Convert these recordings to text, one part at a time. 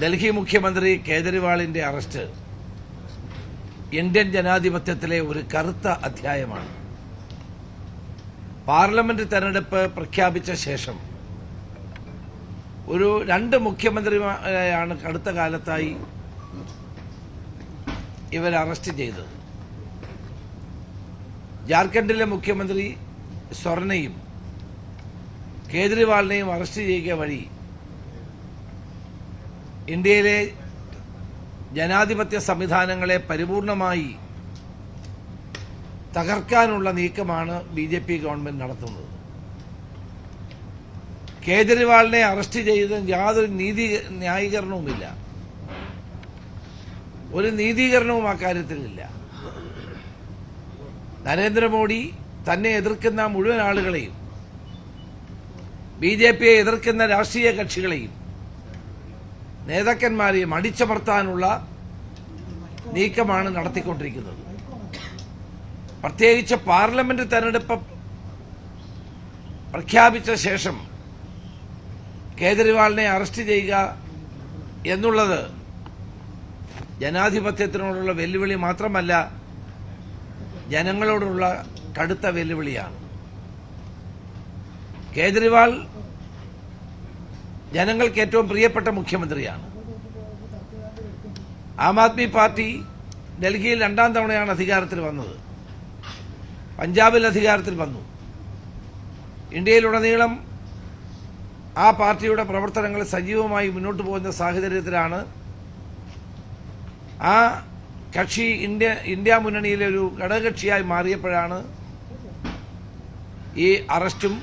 ഡൽഹി മുഖ്യമന്ത്രി കേജ്രിവാളിന്റെ arrest. Indian ജനാധിപത്യത്തിലെ ഒരു കറുത്ത അധ്യായമാണ്. പാർലമെന്റ് തെരഞ്ഞെടുപ്പ് പ്രഖ്യാപിച്ച ശേഷം ഒരു രണ്ട് മുഖ്യമന്ത്രിമാരെയാണ് അടുത്ത കാലത്തായി ഇവർ അറസ്റ്റ് ചെയ്തത്. ജാർഖണ്ഡിലെ മുഖ്യമന്ത്രി സ്വർണയും കേജ്രിവാളിനെയും അറസ്റ്റ് ചെയ്യുക വഴി ഇന്ത്യയിലെ ജനാധിപത്യ സംവിധാനങ്ങളെ പരിപൂർണമായി തകർക്കാനുള്ള നീക്കമാണ് ബി ജെ പി ഗവൺമെന്റ് നടത്തുന്നത്. കേജ്രിവാളിനെ അറസ്റ്റ് ചെയ്ത് യാതൊരു നീതി ന്യായീകരണവുമില്ല. ഒരു നീതീകരണവും അക്കാര്യത്തിലില്ല നരേന്ദ്രമോദി തന്നെ എതിർക്കുന്ന മുഴുവൻ ആളുകളെയും ബി ജെ പിയെ എതിർക്കുന്ന രാഷ്ട്രീയ കക്ഷികളെയും നേതാക്കന്മാരെയും അടിച്ചമർത്താനുള്ള നീക്കമാണ് നടത്തിക്കൊണ്ടിരിക്കുന്നത്. പ്രത്യേകിച്ച് പാർലമെന്റ് തെരഞ്ഞെടുപ്പ് പ്രഖ്യാപിച്ച ശേഷം കേജ്രിവാളിനെ അറസ്റ്റ് ചെയ്യുക എന്നുള്ളത് ജനാധിപത്യത്തിനോടുള്ള വെല്ലുവിളി മാത്രമല്ല ജനങ്ങളോടുള്ള കടുത്ത വെല്ലുവിളിയാണ്. കേജ്രിവാൾ ജനങ്ങൾക്ക് ഏറ്റവും പ്രിയപ്പെട്ട മുഖ്യമന്ത്രിയാണ്. ആം ആദ്മി പാർട്ടി ഡൽഹിയിൽ രണ്ടാം തവണയാണ് അധികാരത്തിൽ വന്നത്. പഞ്ചാബിൽ അധികാരത്തിൽ വന്നു. ഇന്ത്യയിലുടനീളം ആ പാർട്ടിയുടെ പ്രവർത്തനങ്ങൾ സജീവമായി മുന്നോട്ട് പോകുന്ന സാഹചര്യത്തിലാണ് ആ കക്ഷി ഇന്ത്യ ഇന്ത്യ മുന്നണിയിലെ ഒരു ഘടകകക്ഷിയായി മാറിയപ്പോഴാണ് ഈ അറസ്റ്റും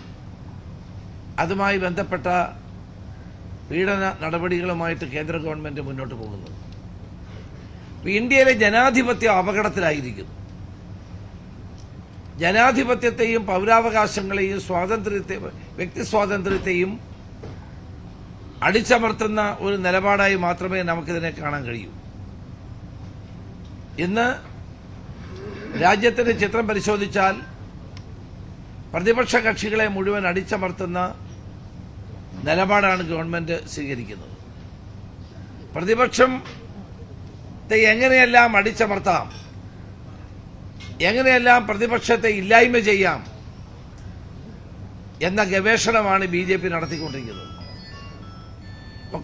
അതുമായി ബന്ധപ്പെട്ട പീഡന നടപടികളുമായിട്ട് കേന്ദ്ര ഗവൺമെന്റ് മുന്നോട്ട് പോകുന്നത് ഇന്ത്യയിലെ ജനാധിപത്യം അപകടത്തിലായിരിക്കുന്നു ജനാധിപത്യത്തെയും പൗരാവകാശങ്ങളെയും സ്വാതന്ത്ര്യത്തെ വ്യക്തി സ്വാതന്ത്ര്യത്തെയും അടിച്ചമർത്തുന്ന ഒരു നിലപാടായി മാത്രമേ നമുക്കിതിനെ കാണാൻ കഴിയൂ. ഇന്ന് രാജ്യത്തിന്റെ ചിത്രം പരിശോധിച്ചാൽ പ്രതിപക്ഷ കക്ഷികളെ മുഴുവൻ അടിച്ചമർത്തുന്ന നിലപാടാണ് ഗവൺമെന്റ് സ്വീകരിക്കുന്നത്. പ്രതിപക്ഷത്തെ എങ്ങനെയെല്ലാം അടിച്ചമർത്താം എങ്ങനെയെല്ലാം പ്രതിപക്ഷത്തെ ഇല്ലായ്മ ചെയ്യാം എന്ന ഗവേഷണമാണ് ബി ജെ പി നടത്തിക്കൊണ്ടിരിക്കുന്നത്.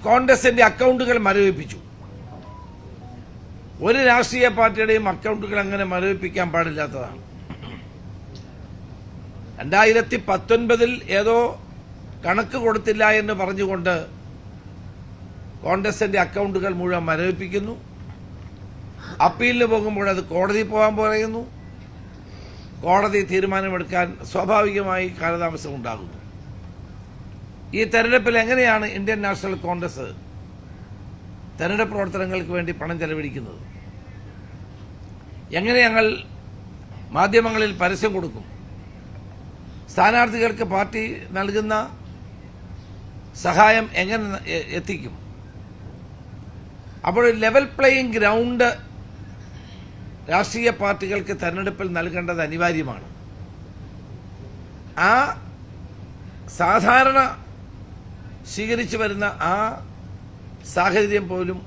കോൺഗ്രസിന്റെ അക്കൗണ്ടുകൾ മരവിപ്പിച്ചു. ഒരു രാഷ്ട്രീയ പാർട്ടിയുടെയും അക്കൗണ്ടുകൾ അങ്ങനെ മരവിപ്പിക്കാൻ പാടില്ലാത്തതാണ്. രണ്ടായിരത്തി പത്തൊൻപതിൽ ഏതോ കണക്ക് കൊടുത്തില്ല എന്ന് പറഞ്ഞുകൊണ്ട് കോൺഗ്രസിന്റെ അക്കൗണ്ടുകൾ മുഴുവൻ മരവിപ്പിക്കുന്നു. അപ്പീലിന് പോകുമ്പോൾ അത് കോടതി പോകാൻ പറയുന്നു. കോടതി തീരുമാനമെടുക്കാൻ സ്വാഭാവികമായി കാലതാമസം ഉണ്ടാകുന്നു. ഈ തെരഞ്ഞെടുപ്പിൽ എങ്ങനെയാണ് ഇന്ത്യൻ നാഷണൽ കോൺഗ്രസ് തെരഞ്ഞെടുപ്പ് പ്രവർത്തനങ്ങൾക്ക് വേണ്ടി പണം ചെലവഴിക്കുന്നത്? എങ്ങനെ ഞങ്ങൾ മാധ്യമങ്ങളിൽ പരസ്യം കൊടുക്കും? സ്ഥാനാർത്ഥികൾക്ക് പാർട്ടി നൽകുന്ന സഹായം എങ്ങനെ എത്തിക്കും? അപ്പോൾ ലെവൽ പ്ലേയിങ് ഗ്രൗണ്ട് രാഷ്ട്രീയ പാർട്ടികൾക്ക് തെരഞ്ഞെടുപ്പിൽ നൽകേണ്ടത് അനിവാര്യമാണ്. ആ സാധാരണ സ്വീകരിച്ചു വരുന്ന ആ സാഹചര്യം പോലും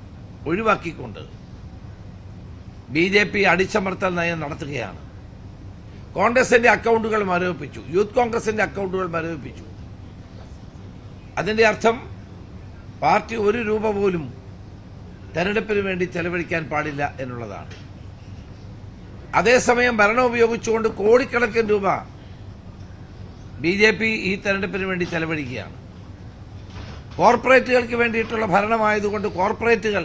ഒഴിവാക്കിക്കൊണ്ട് ബി ജെ പി അടിച്ചമർത്തൽ നയം നടത്തുകയാണ്. കോൺഗ്രസിന്റെ അക്കൗണ്ടുകൾ മരവിപ്പിച്ചു. യൂത്ത് കോൺഗ്രസിന്റെ അക്കൗണ്ടുകൾ മരവിപ്പിച്ചു. അതിന്റെ അർത്ഥം പാർട്ടി ഒരു രൂപ പോലും തെരഞ്ഞെടുപ്പിന് വേണ്ടി ചെലവഴിക്കാൻ പാടില്ല എന്നുള്ളതാണ്. അതേസമയം ഭരണം ഉപയോഗിച്ചുകൊണ്ട് കോടിക്കണക്കിന് രൂപ ബി ജെ പി ഈ തെരഞ്ഞെടുപ്പിന് വേണ്ടി ചെലവഴിക്കുകയാണ്. കോർപ്പറേറ്റുകൾക്ക് വേണ്ടിയിട്ടുള്ള ഭരണമായതുകൊണ്ട് കോർപ്പറേറ്റുകൾ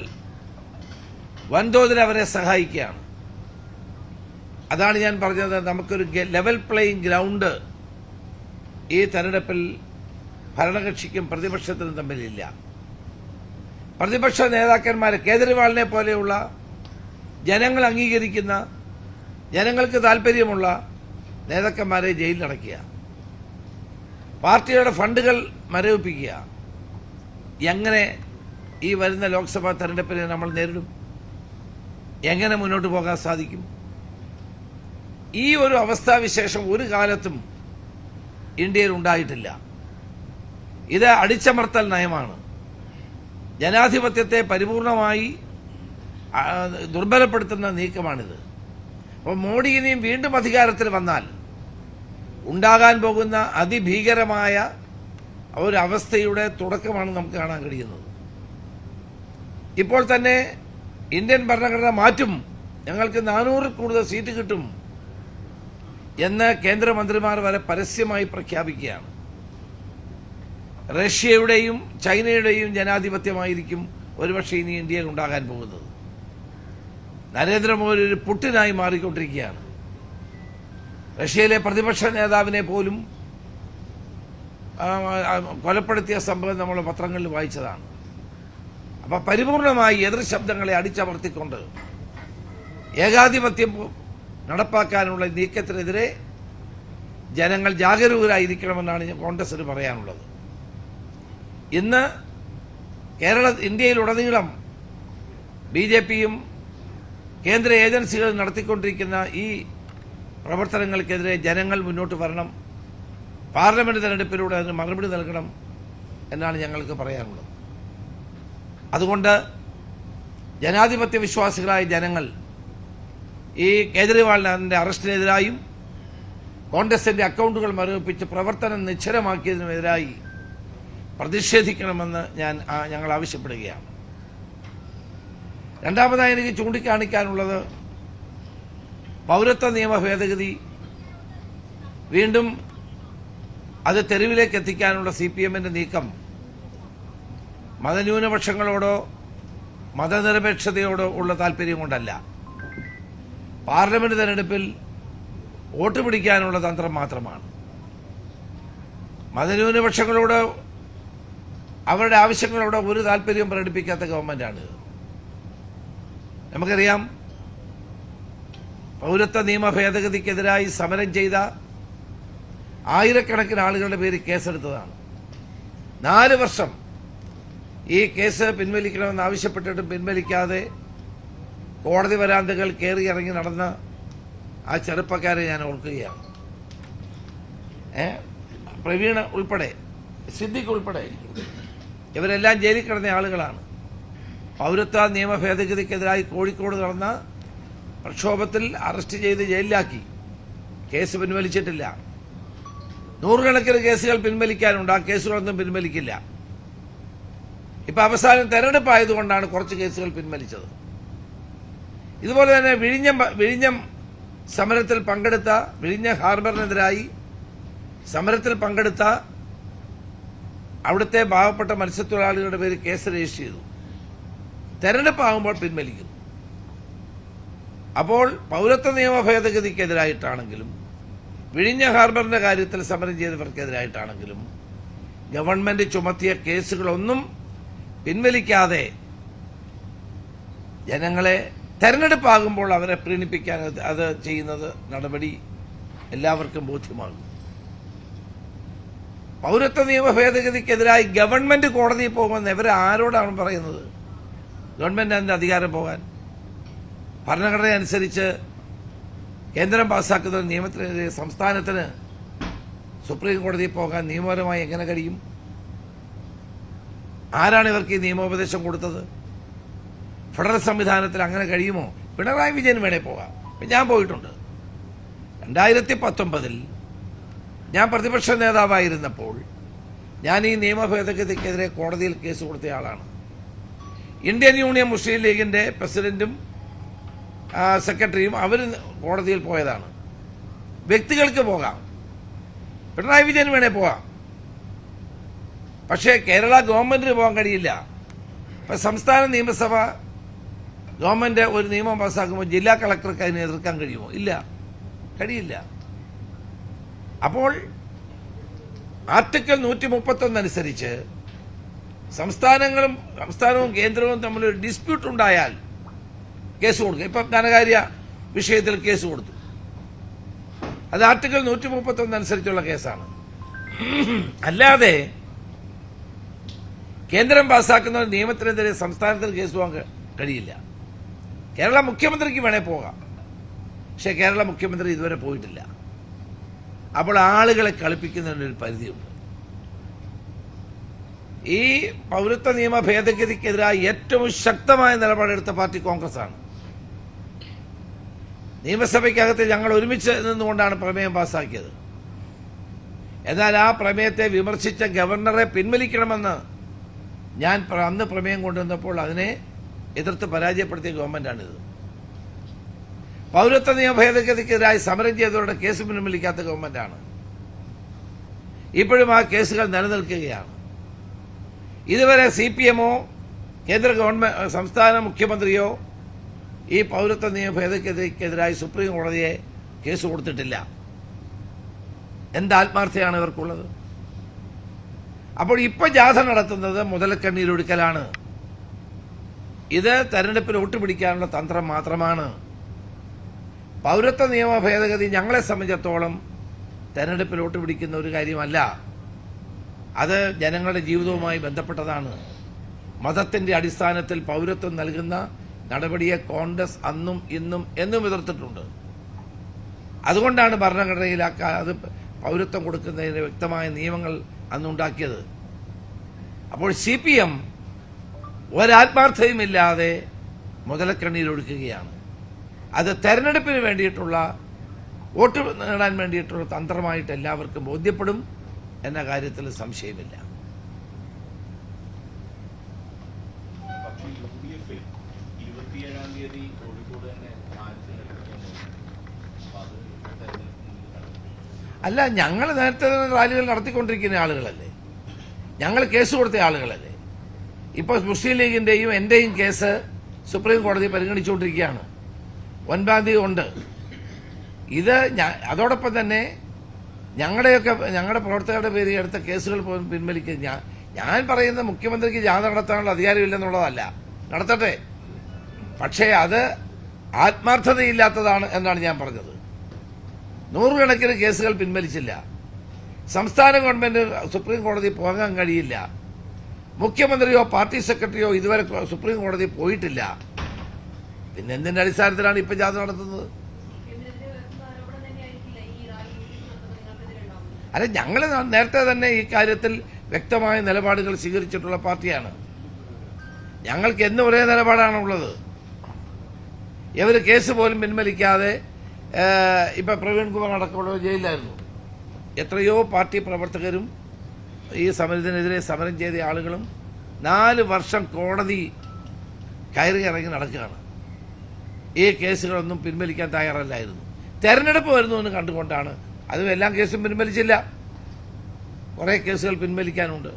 വൻതോതിൽ അവരെ സഹായിക്കുകയാണ്. അതാണ് ഞാൻ പറഞ്ഞത്. നമുക്കൊരു ലെവൽ പ്ലേയിങ് ഗ്രൗണ്ട് ഈ തെരഞ്ഞെടുപ്പിൽ ഭരണകക്ഷിക്കും പ്രതിപക്ഷത്തിനും തമ്മിലില്ല. പ്രതിപക്ഷ നേതാക്കന്മാർ കേജ്രിവാളിനെ പോലെയുള്ള ജനങ്ങൾ അംഗീകരിക്കുന്ന ജനങ്ങൾക്ക് താല്പര്യമുള്ള നേതാക്കന്മാരെ ജയിലിലടക്കുക പാർട്ടിയുടെ ഫണ്ടുകൾ മരവിപ്പിക്കുക. എങ്ങനെ ഈ വരുന്ന ലോക്സഭാ തെരഞ്ഞെടുപ്പിനെ നമ്മൾ നേരിടും? എങ്ങനെ മുന്നോട്ട് പോകാൻ സാധിക്കും? ഈ ഒരു അവസ്ഥാവിശേഷം ഒരു കാലത്തും ഇന്ത്യയിൽ ഉണ്ടായിട്ടില്ല. ഇത് അടിച്ചമർത്തൽ നയമാണ്. ജനാധിപത്യത്തെ പരിപൂർണമായി ദുർബലപ്പെടുത്തുന്ന നീക്കമാണിത്. അപ്പോൾ മോഡി ഇനിയും വീണ്ടും അധികാരത്തിൽ വന്നാൽ ഉണ്ടാകാൻ പോകുന്ന അതിഭീകരമായ ഒരവസ്ഥയുടെ തുടക്കമാണ് നമുക്ക് കാണാൻ കഴിയുന്നത്. ഇപ്പോൾ തന്നെ ഇന്ത്യൻ ഭരണഘടന മാറ്റും. ഞങ്ങൾക്ക് നാനൂറിൽ കൂടുതൽ സീറ്റ് കിട്ടും എന്ന് കേന്ദ്രമന്ത്രിമാർ വരെ പരസ്യമായി പ്രഖ്യാപിക്കുകയാണ്. റഷ്യയുടെയും ചൈനയുടെയും ജനാധിപത്യമായിരിക്കും ഒരുപക്ഷെ ഇനി ഇന്ത്യയിൽ ഉണ്ടാകാൻ പോകുന്നത്. നരേന്ദ്രമോദി ഒരു പുട്ടിനായി മാറിക്കൊണ്ടിരിക്കുകയാണ്. റഷ്യയിലെ പ്രതിപക്ഷ നേതാവിനെ പോലും കൊലപ്പെടുത്തിയ സംഭവം നമ്മൾ പത്രങ്ങളിൽ വായിച്ചതാണ്. അപ്പൊ പരിപൂർണമായി എതിർ ശബ്ദങ്ങളെ അടിച്ചമർത്തിക്കൊണ്ട് ഏകാധിപത്യം നടപ്പാക്കാനുള്ള നീക്കത്തിനെതിരെ ജനങ്ങൾ ജാഗരൂകരായിരിക്കണമെന്നാണ് കോൺഗ്രസിന് പറയാനുള്ളത്. ഇന്ന് കേരള ഇന്ത്യയിലുടനീളം ബി ജെ പിയും കേന്ദ്ര ഏജൻസികൾ നടത്തിക്കൊണ്ടിരിക്കുന്ന ഈ പ്രവർത്തനങ്ങൾക്കെതിരെ ജനങ്ങൾ മുന്നോട്ട് വരണം. പാർലമെന്റ് തെരഞ്ഞെടുപ്പിലൂടെ അതിന് മറുപടി നൽകണം എന്നാണ് ഞങ്ങൾക്ക് പറയാനുള്ളത്. അതുകൊണ്ട് ജനാധിപത്യ വിശ്വാസികളായ ജനങ്ങൾ ഈ കേജ്രിവാളിന്റെ അറസ്റ്റിനെതിരായും കോൺഗ്രസിന്റെ അക്കൗണ്ടുകൾ മരവിപ്പിച്ച് പ്രവർത്തനം നിശ്ചലമാക്കിയതിനുമെതിരായി പ്രതിഷേധിക്കണമെന്ന് ഞാൻ ഞങ്ങൾ ആവശ്യപ്പെടുകയാണ്. രണ്ടാമതായി എനിക്ക് ചൂണ്ടിക്കാണിക്കാനുള്ളത് പൗരത്വ നിയമ ഭേദഗതി വീണ്ടും അത് തെരുവിലേക്ക് എത്തിക്കാനുള്ള സി പി എമ്മിന്റെ നീക്കം മതന്യൂനപക്ഷങ്ങളോടോ മതനിരപേക്ഷതയോടോ ഉള്ള താല്പര്യം കൊണ്ടല്ല. പാർലമെന്റ് തെരഞ്ഞെടുപ്പിൽ വോട്ട് പിടിക്കാനുള്ള തന്ത്രം മാത്രമാണ്. മതന്യൂനപക്ഷങ്ങളോട് അവരുടെ ആവശ്യങ്ങളോട് ഒരു താല്പര്യവും പ്രകടിപ്പിക്കാത്ത ഗവൺമെന്റാണ്. നമുക്കറിയാം പൗരത്വ നിയമ ഭേദഗതിക്കെതിരായി സമരം ചെയ്ത ആയിരക്കണക്കിന് ആളുകളുടെ പേര് കേസെടുത്തതാണ്. നാല് വർഷം ഈ കേസ് പിൻവലിക്കണമെന്ന് ആവശ്യപ്പെട്ടിട്ടും പിൻവലിക്കാതെ കോടതി വരാന്തകൾ കയറി ഇറങ്ങി നടന്ന ആ ചെറുപ്പക്കാരെ ഞാൻ ഓർക്കുകയാണ്. പ്രവീണ ഉൾപ്പെടെ സിദ്ദിഖ് ഉൾപ്പെടെ ഇവരെല്ലാം ജയിലിൽ കിടന്ന ആളുകളാണ്. പൗരത്വ നിയമ ഭേദഗതിക്കെതിരായി കോഴിക്കോട് നടന്ന പ്രക്ഷോഭത്തിൽ അറസ്റ്റ് ചെയ്ത് ജയിലിലാക്കി. കേസ് പിൻവലിച്ചിട്ടില്ല. നൂറുകണക്കിന് കേസുകൾ പിൻവലിക്കാനുണ്ട്. ആ കേസുകളൊന്നും പിൻവലിക്കില്ല. ഇപ്പൊ അവസാനം തെരഞ്ഞെടുപ്പ് ആയതുകൊണ്ടാണ് കുറച്ച് കേസുകൾ പിൻവലിച്ചത്. ഇതുപോലെ തന്നെ വിഴിഞ്ഞം വിഴിഞ്ഞം സമരത്തിൽ പങ്കെടുത്ത വിഴിഞ്ഞ ഹാർബറിനെതിരായി സമരത്തിൽ പങ്കെടുത്ത അവിടുത്തെ പാവപ്പെട്ട മത്സ്യത്തൊഴിലാളികളുടെ പേര് കേസ് രജിസ്റ്റർ ചെയ്തു. തെരഞ്ഞെടുപ്പ് ആകുമ്പോൾ പിൻവലിക്കുന്നു അപ്പോൾ പൗരത്വ നിയമ ഭേദഗതിക്കെതിരായിട്ടാണെങ്കിലും വിഴിഞ്ഞ ഹാർബറിന്റെ കാര്യത്തിൽ സമരം ചെയ്തവർക്കെതിരായിട്ടാണെങ്കിലും ഗവൺമെന്റ് ചുമത്തിയ കേസുകളൊന്നും പിൻവലിക്കാതെ ജനങ്ങളെ തെരഞ്ഞെടുപ്പാകുമ്പോൾ അവരെ പ്രീണിപ്പിക്കാൻ അത് ചെയ്യുന്നത് നടപടി എല്ലാവർക്കും ബോധ്യമാകും. പൗരത്വ നിയമ ഭേദഗതിക്കെതിരായി ഗവൺമെന്റ് കോടതിയിൽ പോകുമെന്ന് ഇവർ ആരോടാണ് പറയുന്നത്? ഗവൺമെന്റ് അതിന്റെ അധികാരം പോകാൻ. ഭരണഘടന അനുസരിച്ച് കേന്ദ്രം പാസാക്കുന്ന നിയമത്തിനെതിരെ സംസ്ഥാനത്തിന് സുപ്രീം കോടതിയിൽ പോകാൻ നിയമപരമായി എങ്ങനെ കഴിയും? ആരാണ് ഇവർക്ക് ഈ നിയമോപദേശം കൊടുത്തത്? ഫെഡറൽ സംവിധാനത്തിൽ അങ്ങനെ കഴിയുമോ? പിണറായി വിജയൻ വേണേ പോകാം. ഞാൻ പോയിട്ടുണ്ട്. രണ്ടായിരത്തി പത്തൊമ്പതിൽ ഞാൻ പ്രതിപക്ഷ നേതാവായിരുന്നപ്പോൾ ഞാൻ ഈ നിയമ ഭേദഗതിക്കെതിരെ കോടതിയിൽ കേസ് കൊടുത്ത ആളാണ്. ഇന്ത്യൻ യൂണിയൻ മുസ്ലിം ലീഗിന്റെ പ്രസിഡന്റും സെക്രട്ടറിയും അവർ കോടതിയിൽ പോയതാണ്. വ്യക്തികൾക്ക് പോകാം. പിണറായി വിജയൻ വേണേ പോകാം. പക്ഷേ കേരള ഗവൺമെന്റിന് പോകാൻ കഴിയില്ല. ഇപ്പൊ സംസ്ഥാന നിയമസഭ ഗവൺമെന്റ് ഒരു നിയമം പാസ്സാക്കുമ്പോൾ ജില്ലാ കളക്ടർക്ക് അതിനെ എതിർക്കാൻ കഴിയുമോ? ഇല്ല. കഴിയില്ല. അപ്പോൾ ആർട്ടിക്കിൾ നൂറ്റി മുപ്പത്തൊന്ന് അനുസരിച്ച് സംസ്ഥാനങ്ങളും സംസ്ഥാനവും കേന്ദ്രവും തമ്മിൽ ഒരു ഡിസ്പ്യൂട്ട് ഉണ്ടായാൽ കേസ് കൊടുക്കുക ഇപ്പം ധനകാര്യ വിഷയത്തിൽ കേസ് കൊടുത്തു. അത് ആർട്ടിക്കിൾ നൂറ്റി മുപ്പത്തൊന്ന് അനുസരിച്ചുള്ള കേസാണ്. അല്ലാതെ കേന്ദ്രം പാസ്സാക്കുന്ന ഒരു നിയമത്തിനെതിരെ സംസ്ഥാനത്തിന് കേസ് പോകാൻ കഴിയില്ല. കേരള മുഖ്യമന്ത്രിക്ക് വേണേ പോകാം. പക്ഷേ കേരള മുഖ്യമന്ത്രി ഇതുവരെ പോയിട്ടില്ല. അപ്പോൾ ആളുകളെ കളിപ്പിക്കുന്നതിന് ഒരു പരിധിയുണ്ട് ഈ പൗരത്വ നിയമ ഭേദഗതിക്കെതിരായി ഏറ്റവും ശക്തമായ നിലപാടെടുത്ത പാർട്ടി കോൺഗ്രസ് ആണ് നിയമസഭയ്ക്കകത്ത് ഞങ്ങൾ ഒരുമിച്ച് നിന്നുകൊണ്ടാണ് പ്രമേയം പാസാക്കിയത് എന്നാൽ ആ പ്രമേയത്തെ വിമർശിച്ച ഗവർണറെ പിൻവലിക്കണമെന്ന് ഞാൻ അന്ന് പ്രമേയം കൊണ്ടുവന്നപ്പോൾ അതിനെ എതിർത്ത് പരാജയപ്പെടുത്തിയ ഗവൺമെന്റാണിത്. പൗരത്വ നിയമ ഭേദഗതിക്കെതിരായി സമരം ചെയ്തവരുടെ കേസ് പിൻവലിക്കാത്ത ഗവൺമെന്റാണ്. ഇപ്പോഴും ആ കേസുകൾ നിലനിൽക്കുകയാണ്. ഇതുവരെ സി പി എമ്മോ കേന്ദ്ര ഗവൺമെന്റ് സംസ്ഥാന മുഖ്യമന്ത്രിയോ ഈ പൗരത്വ നിയമ ഭേദഗതിക്കെതിരായി സുപ്രീം കോടതിയെ കേസ് കൊടുത്തിട്ടില്ല. എന്ത് ആത്മാർത്ഥയാണ് ഇവർക്കുള്ളത്? അപ്പോൾ ഇപ്പൊ ജാഥ നടത്തുന്നത് മുതലക്കണ്ണീരൊടുക്കലാണ് ഇത് തെരഞ്ഞെടുപ്പിൽ ഒട്ടുപിടിക്കാനുള്ള തന്ത്രം മാത്രമാണ്. പൗരത്വ നിയമ ഭേദഗതി ഞങ്ങളെ സംബന്ധിച്ചിടത്തോളം തെരഞ്ഞെടുപ്പിൽ വോട്ട് പിടിക്കുന്ന ഒരു കാര്യമല്ല. അത് ജനങ്ങളുടെ ജീവിതവുമായി ബന്ധപ്പെട്ടതാണ്. മതത്തിന്റെ അടിസ്ഥാനത്തിൽ പൗരത്വം നൽകുന്ന നടപടിയെ കോൺഗ്രസ് അന്നും ഇന്നും എന്നും എതിർത്തിട്ടുണ്ട്. അതുകൊണ്ടാണ് ഭരണഘടനയിൽ അത് പൗരത്വം കൊടുക്കുന്നതിന് വ്യക്തമായ നിയമങ്ങൾ അന്നുണ്ടാക്കിയത്. അപ്പോൾ സി പി എം ഒരാത്മാർത്ഥതയുമില്ലാതെ മുതലക്കണ്ണീരൊഴുക്കുകയാണ് അത് തെരഞ്ഞെടുപ്പിന് വേണ്ടിയിട്ടുള്ള വോട്ട് നേടാൻ വേണ്ടിയിട്ടുള്ള തന്ത്രമായിട്ട് എല്ലാവർക്കും ബോധ്യപ്പെടും എന്ന കാര്യത്തിൽ സംശയമില്ല. അല്ല ഞങ്ങൾ നേരത്തെ റാലികൾ നടത്തിക്കൊണ്ടിരിക്കുന്ന ആളുകളല്ലേ? ഞങ്ങൾ കേസ് കൊടുത്ത ആളുകളല്ലേ? ഇപ്പോൾ മുസ്ലിം ലീഗിന്റെയും എന്റെയും കേസ് സുപ്രീം കോടതി പരിഗണിച്ചുകൊണ്ടിരിക്കുകയാണ്. ഒൻപതാം ഉണ്ട്. ഇത് അതോടൊപ്പം തന്നെ ഞങ്ങളുടെയൊക്കെ ഞങ്ങളുടെ പ്രവർത്തകരുടെ പേരിൽ എടുത്ത കേസുകൾ പിൻവലിക്കുക ഞാൻ ഞാൻ പറയുന്ന മുഖ്യമന്ത്രിക്ക് ജാഥ നടത്താനുള്ള അധികാരമില്ലെന്നുള്ളതല്ല. നടത്തട്ടെ. പക്ഷേ അത് ആത്മാർത്ഥതയില്ലാത്തതാണ് എന്നാണ് ഞാൻ പറഞ്ഞത്. നൂറുകണക്കിന് കേസുകൾ പിൻവലിച്ചില്ല. സംസ്ഥാന ഗവൺമെന്റ് സുപ്രീം കോടതി പോകാൻ കഴിയില്ല. മുഖ്യമന്ത്രിയോ പാർട്ടി സെക്രട്ടറിയോ ഇതുവരെ സുപ്രീം കോടതി പോയിട്ടില്ല. പിന്നെ എന്തിന്റെ അടിസ്ഥാനത്തിലാണ് ഇപ്പൊ ജാഥ നടത്തുന്നത്? അല്ല ഞങ്ങൾ നേരത്തെ തന്നെ ഈ കാര്യത്തിൽ വ്യക്തമായ നിലപാടുകൾ സ്വീകരിച്ചിട്ടുള്ള പാർട്ടിയാണ്. ഞങ്ങൾക്ക് എന്നും ഒരേ നിലപാടാണ് ഉള്ളത്. ഇവർ കേസ് പോലും പിൻവലിക്കാതെ ഇപ്പൊ പ്രവീൺ കുമാർ അടക്കമുള്ളവർ ജയിലിലായിരുന്നു. എത്രയോ പാർട്ടി പ്രവർത്തകരും ഈ സമരത്തിനെതിരെ സമരം ചെയ്ത ആളുകളും നാല് വർഷം കോടതി കയറി ഇറങ്ങി നടക്കുകയാണ്. ഈ കേസുകളൊന്നും പിൻവലിക്കാൻ തയ്യാറല്ലായിരുന്നു. തെരഞ്ഞെടുപ്പ് വരുന്നു എന്ന് കണ്ടുകൊണ്ടാണ് അതും എല്ലാ കേസും പിൻവലിച്ചില്ല. കുറെ കേസുകൾ പിൻവലിക്കാനുണ്ട്.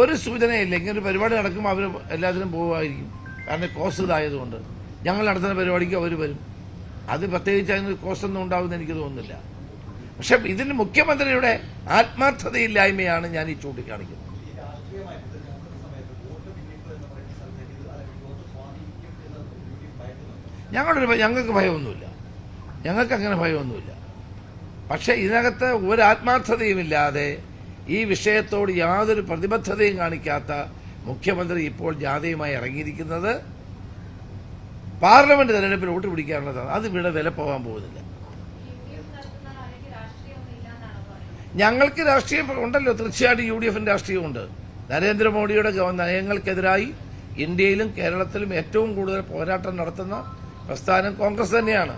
ഒരു സൂചനയില്ല. ഇങ്ങനെ ഒരു പരിപാടി നടക്കുമ്പോൾ അവർ എല്ലാത്തിനും പോവുമായിരിക്കും. കാരണം കോസ്റ്റ് ഇതായതുകൊണ്ട്. ഞങ്ങൾ നടത്തുന്ന പരിപാടിക്ക് അവർ വരും. അത് പ്രത്യേകിച്ച് അതിന് കോസ്റ്റ് ഒന്നും ഉണ്ടാവുമെന്ന് എനിക്ക് തോന്നുന്നില്ല. പക്ഷെ ഇതിന് മുഖ്യമന്ത്രിയുടെ ആത്മാർത്ഥതയില്ലായ്മയാണ് ഞാൻ ഈ ചൂണ്ടിക്കാണിക്കുന്നത് ഈ രാഷ്ട്രീയമായിട്ട് തെരഞ്ഞെടുപ്പ് സമയത്ത് വോട്ട് പിന്നിട്ടു എന്ന് പറയുന്ന സ്ഥലത്തേക്ക് ഇത് അല്ലെങ്കിൽ വോട്ട് സ്വാധീനിക്കും എന്ന് യു ഡി എഫ് ഭയക്കുന്നുണ്ട് ഞങ്ങളൊരു ഞങ്ങൾക്ക് ഭയമൊന്നുമില്ല. ഞങ്ങൾക്ക് അങ്ങനെ ഭയമൊന്നുമില്ല. പക്ഷെ ഇതിനകത്ത് ഒരു ആത്മാർത്ഥതയുമില്ലാതെ ഈ വിഷയത്തോട് യാതൊരു പ്രതിബദ്ധതയും കാണിക്കാത്ത മുഖ്യമന്ത്രി ഇപ്പോൾ ജാഥയുമായി ഇറങ്ങിയിരിക്കുന്നത് പാർലമെന്റ് തെരഞ്ഞെടുപ്പിൽ വോട്ട് പിടിക്കാനുള്ളതാണ്. അത് ഇവിടെ വില പോകാൻ പോകുന്നില്ല. ഞങ്ങൾക്ക് രാഷ്ട്രീയം ഉണ്ടല്ലോ. തീർച്ചയായിട്ടും യു ഡി എഫിന്റെ രാഷ്ട്രീയമുണ്ട്. നരേന്ദ്രമോദിയുടെ നയങ്ങൾക്കെതിരായി ഇന്ത്യയിലും കേരളത്തിലും ഏറ്റവും കൂടുതൽ പോരാട്ടം നടത്തുന്ന പ്രസ്ഥാനം കോൺഗ്രസ് തന്നെയാണ്.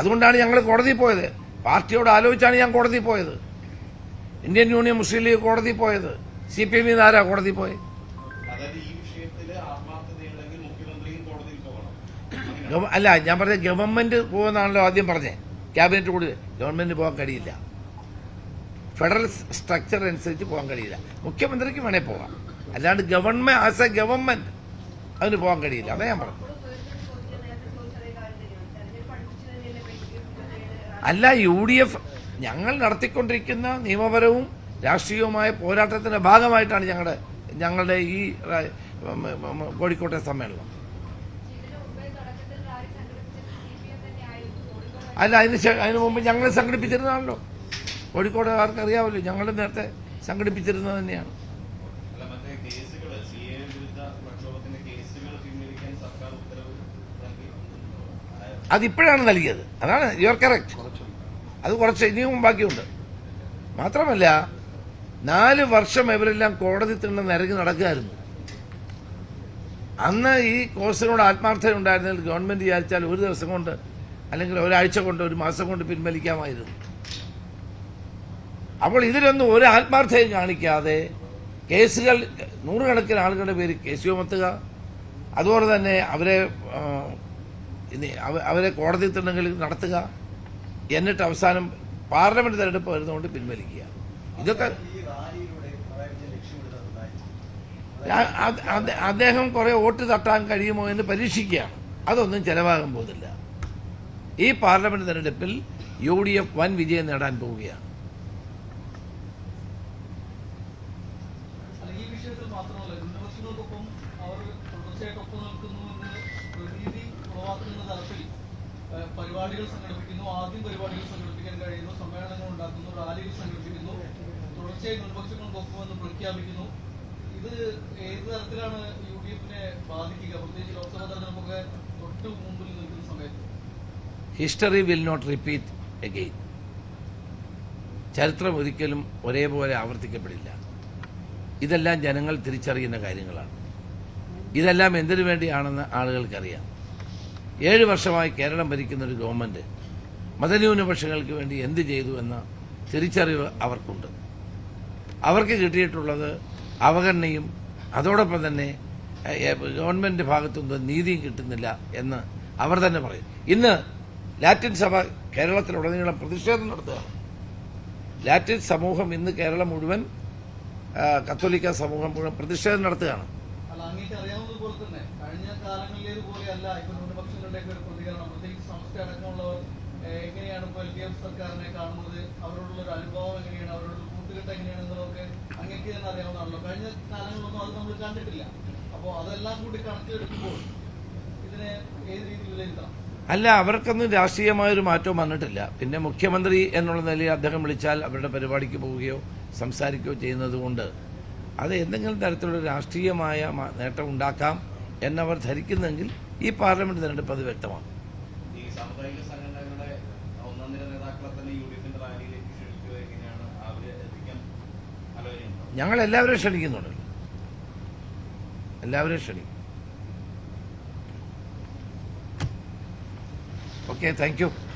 അതുകൊണ്ടാണ് ഞങ്ങൾ കോടതിയിൽ പോയത്. പാർട്ടിയോട് ആലോചിച്ചാണ് ഞാൻ കോടതിയിൽ പോയത്. ഇന്ത്യൻ യൂണിയൻ മുസ്ലിം ലീഗ് കോടതിയിൽ പോയത്. സി പി എമ്മിൽ നിന്ന് ആരാ കോടതിയിൽ പോകണം. അല്ല ഞാൻ പറഞ്ഞ ഗവൺമെന്റ് പോകുന്നതാണല്ലോ ആദ്യം പറഞ്ഞേ. ക്യാബിനറ്റ് കൂടി ഗവൺമെന്റ് പോകാൻ കഴിയില്ല. ഫെഡറൽ സ്ട്രക്ചർ അനുസരിച്ച് പോകാൻ കഴിയില്ല. മുഖ്യമന്ത്രിക്ക് വേണേ പോകാം. അല്ലാണ്ട് ഗവൺമെന്റ് ആസ് എ ഗവൺമെന്റ് അതിന് പോകാൻ കഴിയില്ല. അതാ ഞാൻ പറഞ്ഞു ഇപ്പോൾ സുരേന്ദ്രൻ ചോദിച്ച നേരത്തെ ചോദിച്ച അതേ കാര്യം തന്നെയാണ് തെരഞ്ഞെടുപ്പ് അടുപ്പിച്ച് തന്നെയല്ലേ ഇപ്പോൾ യു ഡി എഫ് അല്ല യു ഡി എഫ് ഞങ്ങൾ നടത്തിക്കൊണ്ടിരിക്കുന്ന നിയമപരവും രാഷ്ട്രീയവുമായ പോരാട്ടത്തിന്റെ ഭാഗമായിട്ടാണ് ഞങ്ങളുടെ ഞങ്ങളുടെ ഈ കോഴിക്കോട്ടെ സമ്മേളനം. അല്ല അതിന് അതിനു മുമ്പ് ഞങ്ങൾ സംഘടിപ്പിച്ചിരുന്നതാണല്ലോ. കോഴിക്കോടുകാർക്ക് അറിയാമല്ലോ ഞങ്ങൾ നേരത്തെ സംഘടിപ്പിച്ചിരുന്നത് തന്നെയാണ്. അതിപ്പോഴാണ് നൽകിയത്. അതാണ് യു ആർ കറക്റ്റ് അത് കുറച്ച് ഇനിയും ബാക്കിയുണ്ട്. മാത്രമല്ല നാല് വർഷം ഇവരെല്ലാം കോടതി തിണ്ണ് നിരങ്ങി നടക്കുകയായിരുന്നു. അന്ന് ഈ കോഴ്സിനോട് ആത്മാർത്ഥത ഉണ്ടായിരുന്നെങ്കിൽ ഗവൺമെന്റ് വിചാരിച്ചാൽ ഒരു ദിവസം കൊണ്ട് അല്ലെങ്കിൽ ഒരാഴ്ച കൊണ്ട് ഒരു മാസം കൊണ്ട് പിൻവലിക്കാമായിരുന്നു. അപ്പോൾ ഇതിലൊന്നും ഒരു ആത്മാർത്ഥയും കാണിക്കാതെ കേസുകൾ നൂറുകണക്കിന് ആളുകളുടെ പേര് കേസ് ചുമത്തുക അതുപോലെ തന്നെ അവരെ അവരെ കോടതി തിണ്ണെങ്കിൽ നടത്തുക എന്നിട്ട് അവസാനം പാർലമെന്റ് തെരഞ്ഞെടുപ്പ് വരുന്നതുകൊണ്ട് പിൻവലിക്കുക. ഇതൊക്കെ അദ്ദേഹം കുറെ വോട്ട് തട്ടാൻ കഴിയുമോ എന്ന് പരീക്ഷിക്കുകയാണ് അതൊന്നും ചെലവാകാൻ പോകുന്നില്ല. ഈ പാർലമെന്റ് തെരഞ്ഞെടുപ്പിൽ യു ഡി എഫ് വൻ വിജയം നേടാൻ പോവുകയാണ്. പരിപാടികൾ വിഷയത്തിൽ മാത്രമല്ല ന്യൂനപക്ഷങ്ങൾക്കൊപ്പം അവർ തുടർച്ചയായിട്ട് ഒപ്പം നിൽക്കുന്നു എന്ന് പ്രതീതി ഉളവാക്കുന്ന തരത്തിൽ ഏഹ്, പരിപാടികൾ സംഘടിപ്പിക്കുന്നു ആദ്യം പരിപാടികൾ സംഘടിപ്പിക്കാൻ കഴിയുന്നു സമ്മേളനങ്ങൾ ഉണ്ടാക്കുന്നു റാലികൾ സംഘടിപ്പിക്കുന്നു തുടർച്ചയായി ന്യൂനപക്ഷങ്ങൾക്കൊപ്പം എന്ന് പ്രഖ്യാപിക്കുന്നു. ഇത് ഏത് തരത്തിലാണ് യു ഡി എഫിനെ ബാധിക്കുക? പ്രത്യേകിച്ച് ലോക്സഭാ തെരഞ്ഞെടുപ്പൊക്കെ തൊട്ട് മുമ്പിൽ നിൽക്കുന്ന സമയത്ത്. History will not repeat again. ചരിത്രം ഒരിക്കലും ഒരേപോലെ ആവർത്തിക്കപ്പെടില്ല. ഇതെല്ലാം ജനങ്ങൾ തിരിച്ചറിയുന്ന കാര്യങ്ങളാണ്. ഇതെല്ലാം എന്തിനു വേണ്ടിയാണെന്ന് ആളുകൾക്കറിയാം. ഏഴ് വർഷമായി കേരളം ഭരിക്കുന്ന ഒരു ഗവൺമെന്റ് മതന്യൂനപക്ഷങ്ങൾക്ക് വേണ്ടി എന്ത് ചെയ്തു എന്ന തിരിച്ചറിവ് അവർക്കുണ്ട്. അവർക്ക് കിട്ടിയിട്ടുള്ളത് അവഗണനയും അതോടൊപ്പം തന്നെ എ, എ, ഗവൺമെന്റ് ഭാഗത്തുനിന്ന് നീതിയും കിട്ടുന്നില്ല എന്ന് അവർ തന്നെ പറയും. ഇന്ന് ലാറ്റിൻ സഭ കേരളത്തിലുടനീളം പ്രതിഷേധം നടത്തുകയാണ്. ലാറ്റിൻ സമൂഹം ഇന്ന് കേരളം മുഴുവൻ കത്തോലിക്ക സമൂഹം മുഴുവൻ പ്രതിഷേധം നടത്തുകയാണ്. സർക്കാരിനെ കാണുന്നത്? അവരോടുള്ള ഒരു അനുഭവം എങ്ങനെയാണ്? അവരോട് കൂട്ടുകെട്ട് എങ്ങനെയാണ് എന്നുള്ളതൊക്കെ അങ്ങേക്ക് തന്നെ അറിയാവുന്നതാണല്ലോ. കഴിഞ്ഞ കാലങ്ങളൊന്നും അത് നമ്മൾ കണ്ടിട്ടില്ല. അപ്പോൾ അതെല്ലാം കൂടി കണക്കിലെടുക്കുമ്പോൾ ഇതിനെ ഏത് രീതിയിൽ വിലയിരുത്താം അല്ല അവർക്കൊന്നും രാഷ്ട്രീയമായൊരു മാറ്റവും വന്നിട്ടില്ല. പിന്നെ മുഖ്യമന്ത്രി എന്നുള്ള നിലയിൽ അദ്ദേഹം വിളിച്ചാൽ അവരുടെ പരിപാടിക്ക് പോവുകയോ സംസാരിക്കുകയോ ചെയ്യുന്നതുകൊണ്ട് അത് എന്തെങ്കിലും തരത്തിലുള്ള രാഷ്ട്രീയമായ നേട്ടം ഉണ്ടാക്കാം എന്നവർ ധരിക്കുന്നെങ്കിൽ ഈ പാർലമെന്റ് തിരഞ്ഞെടുപ്പ് അത് വ്യക്തമാണ് ഈ സാമുദായിക സംഘടനകളുടെ ഒന്നാം നിര നേതാക്കളെ തന്നെ യു ഡി എഫിന്റെ റാലിയിലേക്ക് ക്ഷണിക്കുക എങ്ങനെയാണ് അവരെ എത്തിക്കാൻ ആലോചനയുണ്ടോ ഞങ്ങൾ എല്ലാവരെയും ക്ഷണിക്കുന്നുണ്ട് എല്ലാവരെയും ക്ഷണിക്കും. Okay thank you